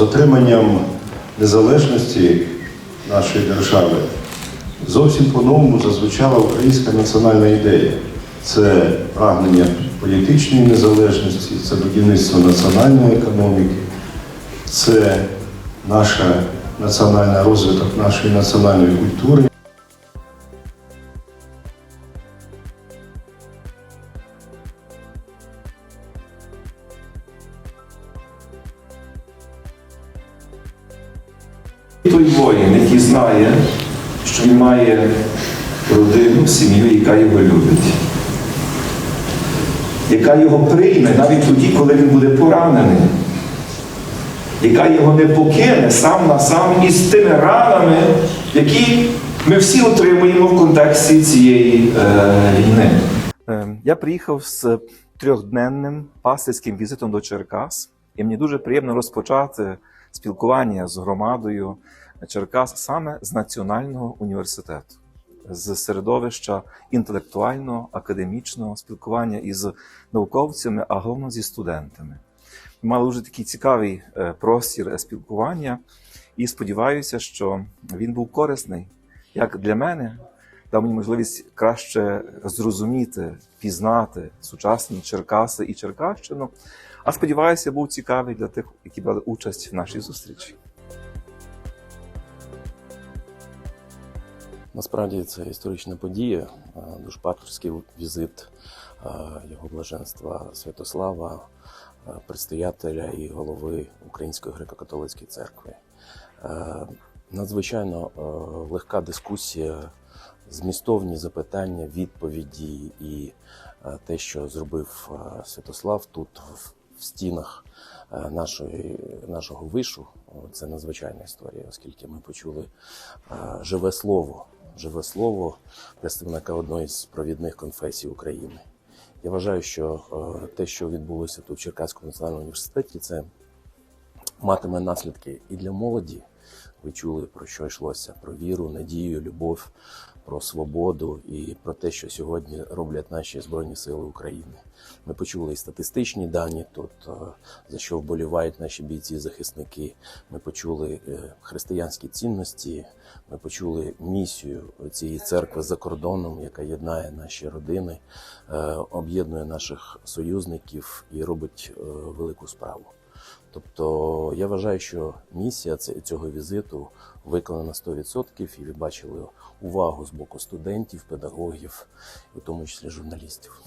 з отриманням незалежності нашої держави зовсім по-новому зазвучала українська національна ідея. Це прагнення політичної незалежності, це будівництво національної економіки, це наша національний розвиток нашої національної культури. Той воїн, який знає, що він має родину, сім'ю, яка його любить, яка його прийме навіть тоді, коли він буде поранений, яка його не покине сам на сам із тими ранами, які ми всі отримуємо в контексті цієї е, війни. Е, Я приїхав з трьохденним пастирським візитом до Черкас, і мені дуже приємно розпочати спілкування з громадою Черкас саме з Національного університету, з середовища інтелектуального, академічного спілкування із науковцями, а головно зі студентами. Ми мали дуже такий цікавий е, простір спілкування, і сподіваюся, що він був корисний як для мене, дав мені можливість краще зрозуміти, пізнати сучасні Черкаси і Черкащину. А сподіваюся, був цікавий для тих, які брали участь в нашій зустрічі. Насправді це історична подія, е, візит е, його блаженства Святослава, е, предстоятеля і голови Української греко-католицької церкви. Надзвичайно легка дискусія, змістовні запитання, відповіді і е, те, що зробив е, Святослав тут в- стінах е, нашої, нашого вишу, це надзвичайна історія, оскільки ми почули живе слово, живе слово представника одної з провідних конфесій України. Я вважаю, що те, що відбулося тут в Черкаському національному університеті, це матиме наслідки і для молоді. Ви чули про що йшлося: про віру, надію, любов, про свободу і про те, що сьогодні роблять наші збройні сили України. Ми почули і статистичні дані тут, е, за що вболівають наші бійці-захисники. Ми почули е, християнські цінності. Ми почули місію цієї церкви за кордоном, яка єднає наші родини, е, об'єднує наших союзників і робить велику справу. Тобто я вважаю, що місія цього візиту виконана 100% і ви бачили увагу з боку студентів, педагогів, у тому числі журналістів.